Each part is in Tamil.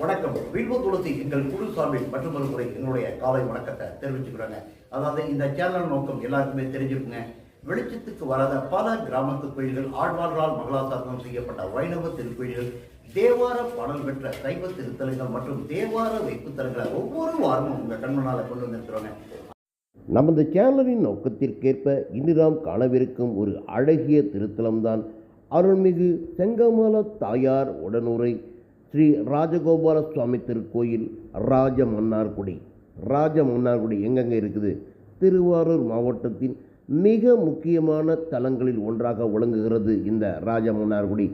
வணக்கம். வில்வ துளசி எங்கள் குழு சார்பில் மற்றொரு முறை எங்களுடைய காலை வணக்கத்தை தெரிவிச்சுக்கிறாங்க. அதாவது இந்த சேனல் நோக்கம் எல்லாருக்குமே தெரிஞ்சிருக்குங்க. வெளிச்சத்துக்கு வராத பல கிராமத்து கோயில்கள் ஆழ்வார்களால் மங்களாசாசனம் செய்யப்பட்ட வைணவ திருக்கோயில்கள் தேவார பாடல் பெற்ற சைவ திருத்தலங்கள் மற்றும் தேவார வைப்புத்தலங்களை ஒவ்வொரு வாரமும் உங்கள் கண்மனால் கொண்டு வந்திருக்கிறோங்க. நமது சேனலின் நோக்கத்திற்கேற்ப இன்று நாம் காணவிருக்கும் ஒரு அழகிய திருத்தலம்தான் அருள்மிகு செங்கமல தாயார் உடனுரை ஸ்ரீ ராஜகோபால சுவாமி திருக்கோயில் ராஜ மன்னார்குடி. ராஜ மன்னார்குடி எங்கெங்கே இருக்குது? திருவாரூர் மாவட்டத்தின் மிக முக்கியமான தலங்களில் ஒன்றாக விளங்குகிறது இந்த ராஜ மன்னார்குடி.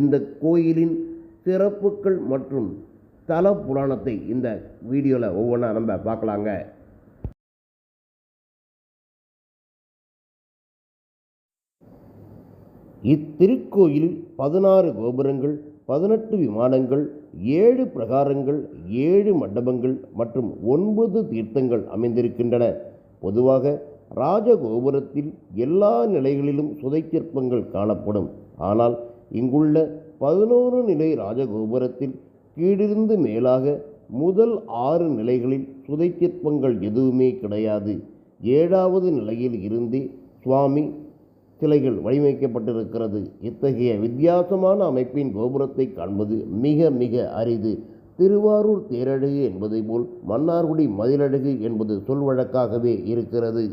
இந்த கோயிலின் சிறப்புகள் மற்றும் தல புராணத்தை இந்த வீடியோவில் ஒவ்வொன்றா நம்ம பார்க்கலாங்க. இத்திருக்கோயில் பதினாறு கோபுரங்கள் பதினெட்டு விமானங்கள் ஏழு பிரகாரங்கள் ஏழு மண்டபங்கள் மற்றும் ஒன்பது தீர்த்தங்கள் அமைந்திருக்கின்றன. பொதுவாக ராஜகோபுரத்தில் எல்லா நிலைகளிலும் சுதைச்சிற்பங்கள் காணப்படும். ஆனால் இங்குள்ள பதினோரு நிலை ராஜகோபுரத்தில் கீழிருந்து மேலாக முதல் ஆறு நிலைகளில் சுதைச்சிற்பங்கள் எதுவுமே கிடையாது. ஏழாவது நிலையில் இருந்தே சுவாமி சிலைகள் வடிவமைக்கப்பட்டிருக்கிறது. இத்தகைய வித்தியாசமான அமைப்பின் கோபுரத்தை காண்பது மிக மிக அரிது. திருவாரூர் தேரழகு என்பதை போல் மன்னார்குடி மதிலழகு என்பது சொல்வழக்காகவே இருக்கிறது.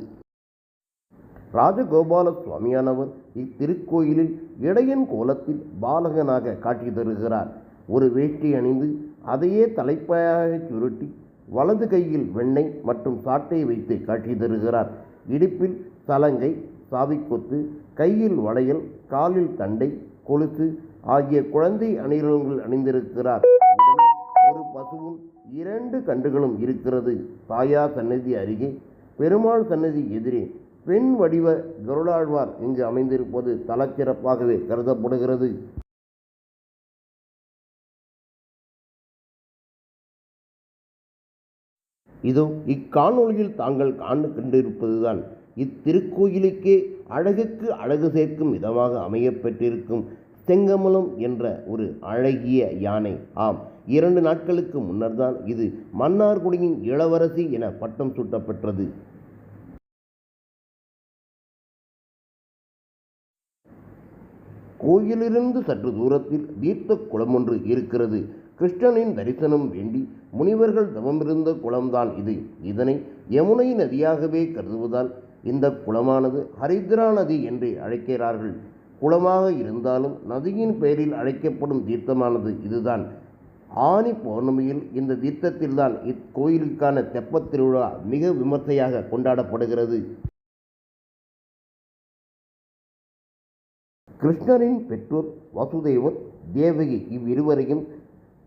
ராஜகோபால சுவாமியானவர் இத்திருக்கோயிலில் இடையன் கோலத்தில் பாலகனாக காட்சி தருகிறார். ஒரு வேட்டி அணிந்து அதையே தலைப்பாயாக சுருட்டி வலது கையில் வெண்ணெய் மற்றும் சாட்டை வைத்து காட்சி தருகிறார். இடுப்பில் சலங்கை சாவிக்கொத்து கையில் வளையல் காலில் தண்டை கொலுசு ஆகிய குழந்தை அணிகலன்கள் அணிந்திருக்கிறார். ஒரு பசுவும் இரண்டு கன்றுகளும் இருக்கிறது. தாயா சன்னதி அருகே பெருமாள் சன்னதி எதிரே பெண் வடிவ கருடாழ்வார் இங்கு அமைந்திருப்பது தலச்சிறப்பாகவே கருதப்படுகிறது. இதோ இக்காணொலியில் தாங்கள் காண்டு கண்டிருப்பதுதான் இத்திருக்கோயிலுக்கே அழகுக்கு அழகு சேர்க்கும் விதமாக அமையப்பெற்றிருக்கும் செங்கமலம் என்ற ஒரு அழகிய யானை. ஆம் இரண்டு நாட்களுக்கு முன்னர்தான் இது மன்னார்குடியின் இளவரசி என பட்டம் சூட்டப்பெற்றது. கோயிலிருந்து சற்று தூரத்தில் தீர்த்த குளம் ஒன்று இருக்கிறது. கிருஷ்ணனின் தரிசனம் வேண்டி முனிவர்கள் தவமிருந்த குளம்தான் இது. இதனை யமுனை நதியாகவே கருதுவதால் இந்த குளமானது ஹரித்ரா நதி என்று அழைக்கிறார்கள். குளமாக இருந்தாலும் நதியின் பெயரில் அழைக்கப்படும் தீர்த்தமானது இதுதான். ஆனி பௌர்ணமியில் இந்த தீர்த்தத்தில்தான் இக்கோயிலுக்கான தெப்பத் திருவிழா மிக விமர்சையாக கொண்டாடப்படுகிறது. கிருஷ்ணரின் பெற்றோர் வசுதேவர் தேவகி இவ்விருவரையும்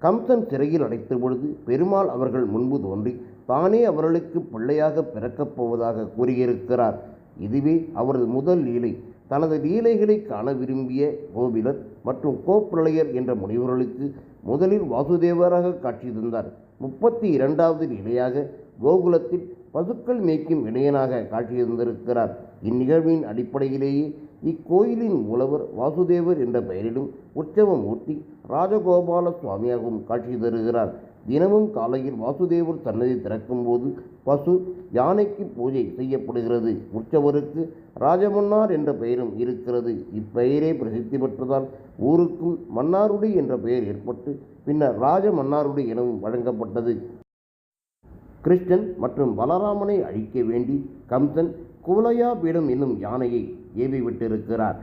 கம்சன் சிறையில் அடைத்த பொழுது பெருமாள் அவர்கள் முன்பு தோன்றி தானே அவர்களுக்கு பிள்ளையாக பிறக்கப் போவதாக கூறியிருக்கிறார். இதுவே அவரது முதல் லீலை. தனது லீலைகளை காண விரும்பிய கோபிலர் மற்றும் கோப்பிரளையர் என்ற முனிவர்களுக்கு முதலில் வாசுதேவராக காட்சி தந்தார். முப்பத்தி இரண்டாவது லீலையாக கோகுலத்தில் பசுக்கள் மேய்க்கும் இடையனாக காட்சி தந்திருக்கிறார். இந்நிகழ்வின் அடிப்படையிலேயே இக்கோயிலின் மூலவர் வாசுதேவர் என்ற பெயரிலும் உற்சவமூர்த்தி ராஜகோபால சுவாமியாகவும் காட்சி தருகிறார். தினமும் காலையில் வாசுதேவர் சன்னதி திறக்கும்போது பசு யானைக்கு பூஜை செய்யப்படுகிறது. உற்சவருக்கு ராஜமன்னார் என்ற பெயரும் இருக்கிறது. இப்பெயரே பிரசித்தி பெற்றதால் ஊருக்கும் மன்னாருடி என்ற பெயர் ஏற்பட்டு பின்னர் ராஜமன்னாருடி எனவும் வழங்கப்பட்டது. கிருஷ்ணன் மற்றும் பலராமனை அழிக்க வேண்டி கம்சன் குவலையா பீடம் என்னும் யானையை ஏவி விட்டிருக்கிறார்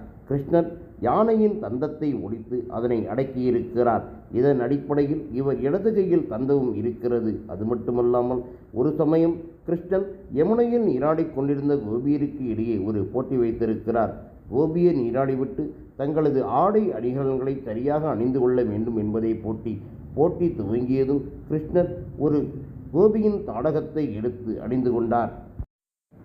யானையின் தந்தத்தை ஒடித்து அதனை அடக்கியிருக்கிறார். இதன் அடிப்படையில் இவர் இடது கையில் தந்தமும் இருக்கிறது. அது மட்டுமல்லாமல் ஒரு சமயம் கிருஷ்ணன் யமுனையில் நீராடிக் கொண்டிருந்த கோபியருக்கு இடையே ஒரு போட்டி வைத்திருக்கிறார். கோபியர் நீராடிவிட்டு தங்களது ஆடை அணிகலன்களை சரியாக அணிந்து கொள்ள வேண்டும் என்பதை போட்டி. போட்டி துவங்கியதும் கிருஷ்ணர் ஒரு கோபியின் தாடகத்தை எடுத்து அணிந்து கொண்டார்.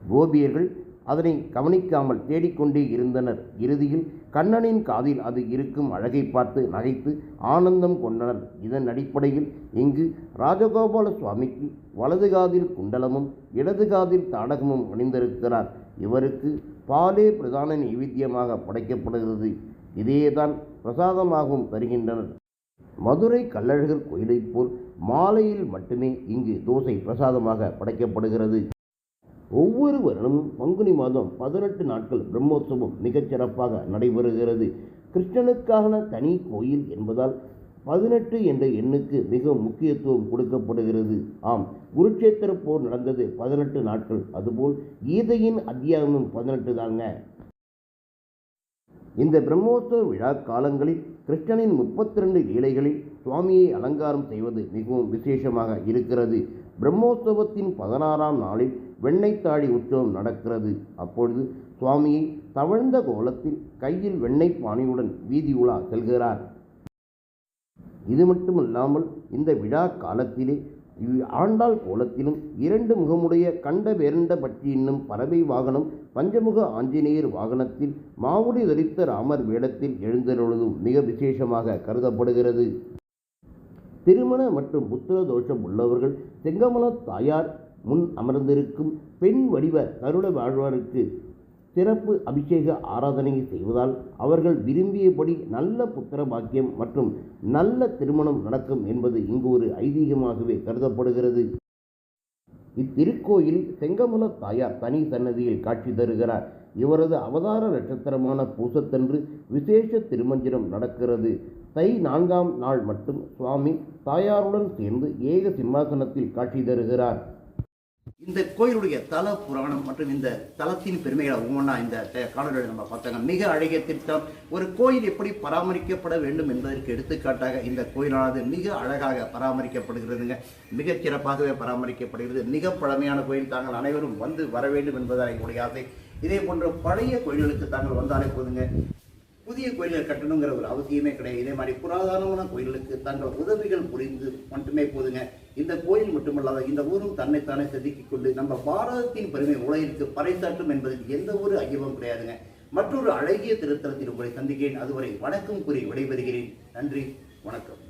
கோபியர்கள் அதனை கவனிக்காமல் தேடிக்கொண்டே இருந்தனர். இறுதியில் கண்ணனின் காதில் அது இருக்கும் அழகை பார்த்து நகைத்து ஆனந்தம் கொண்டனர். இதன் அடிப்படையில் இங்கு ராஜகோபால சுவாமிக்கு வலது காதில் குண்டலமும் இடது காதில் தாடகமும் அணிந்திருக்கிறார். இவருக்கு பாலே பிரதான நைவேத்தியமாக படைக்கப்படுகிறது. இதையேதான் பிரசாதமாகவும் தருகின்றனர். மதுரை கள்ளழகர் கோயிலைப் போல் மாலையில் மட்டுமே இங்கு தோசை பிரசாதமாக படைக்கப்படுகிறது. ஒவ்வொரு வருடமும் பங்குனி மாதம் பதினெட்டு நாட்கள் பிரம்மோற்சவம் மிகச் சிறப்பாக நடைபெறுகிறது. கிருஷ்ணனுக்கான தனி கோயில் என்பதால் பதினெட்டு என்ற எண்ணுக்கு மிக முக்கியத்துவம் கொடுக்கப்படுகிறது. ஆம் குருட்சேத்திர போர் நடந்தது பதினெட்டு நாட்கள். அதுபோல் கீதையின் அத்தியாயமும் பதினெட்டு தாங்க. இந்த பிரம்மோத்சவ விழா காலங்களில் கிருஷ்ணனின் முப்பத்தி ரெண்டு லீலைகளில் சுவாமியை அலங்காரம் செய்வது மிகவும் விசேஷமாக இருக்கிறது. பிரம்மோத்சவத்தின் பதினாறாம் நாளில் வெண்ணைத்தாடி உற்சவம் நடக்கிறது. அப்பொழுது சுவாமியை தவழ்ந்த கோலத்தில் கையில் வெண்ணெய் பானையுடன் வீதி உலா செல்கிறார். இது மட்டுமல்லாமல் இந்த விழா காலத்திலே ஆண்டாள் கோலத்திலும் இரண்டு முகமுடைய கண்ட வேரண்ட பற்றி என்னும் பறவை வாகனம் பஞ்சமுக ஆஞ்சநேயர் வாகனத்தில் மாவுடி தரித்த ராமர் வேடத்தில் எழுந்தருளதும் மிக விசேஷமாக கருதப்படுகிறது. திருமண மற்றும் புத்திர தோஷம் உள்ளவர்கள் செங்கமல தாயார் முன் அமர்ந்திருக்கும் பெண் வடிவ கருட வாழ்வாருக்கு சிறப்பு அபிஷேக ஆராதனை செய்வதால் அவர்கள் விரும்பியபடி நல்ல புத்திர பாக்கியம் மற்றும் நல்ல திருமணம் நடக்கும் என்பது இங்கு ஒரு ஐதீகமாகவே கருதப்படுகிறது. இத்திருக்கோயில் செங்கமல தாயார் தனி சன்னதியில் காட்சி தருகிறார். இவரது அவதார நட்சத்திரமான பூசத்தன்று விசேஷ திருமஞ்சனம் நடக்கிறது. தை நான்காம் நாள் மட்டும் சுவாமி தாயாருடன் சேர்ந்து ஏக சிம்மாசனத்தில் காட்சி தருகிறார். இந்த கோயிலுடைய தல புராணம் மற்றும் இந்த தலத்தின் பெருமைகளை ஒவ்வொன்றா இந்த காணொலியில் நம்ம பார்த்தாங்க. மிக அழகிய திட்டம் ஒரு கோயில் எப்படி பராமரிக்கப்பட வேண்டும் என்பதற்கு எடுத்துக்காட்டாக இந்த கோயிலானது மிக அழகாக பராமரிக்கப்படுகிறதுங்க. மிகச் சிறப்பாகவே பராமரிக்கப்படுகிறது. மிக பழமையான கோயில் தாங்கள் அனைவரும் வந்து வர வேண்டும் என்பதால் எங்களுடைய ஆசை. இதே போன்ற பழைய கோயில்களுக்கு தாங்கள் வந்தாலே போதுங்க. புதிய கோயில்கள் கட்டணுங்கிற ஒரு அவசியமே கிடையாது. இதே மாதிரி புராதனமான கோயில்களுக்கு தங்கள் உதவிகள் புரிந்து மட்டுமே போதுங்க. இந்த கோயில் மட்டுமல்லாத இந்த ஊரும் தன்னைத்தானே செதுக்கிக் கொண்டு நம்ம பாரதத்தின் பெருமை உலகிற்கு பறைசாற்றும் என்பதில் எந்த ஒரு ஐயமும் கிடையாதுங்க. மற்றொரு அழகிய திருத்தலத்தில் உங்களை சந்திக்கிறேன். அதுவரை வணக்கம் கூறி விடைபெறுகிறேன். நன்றி வணக்கம்.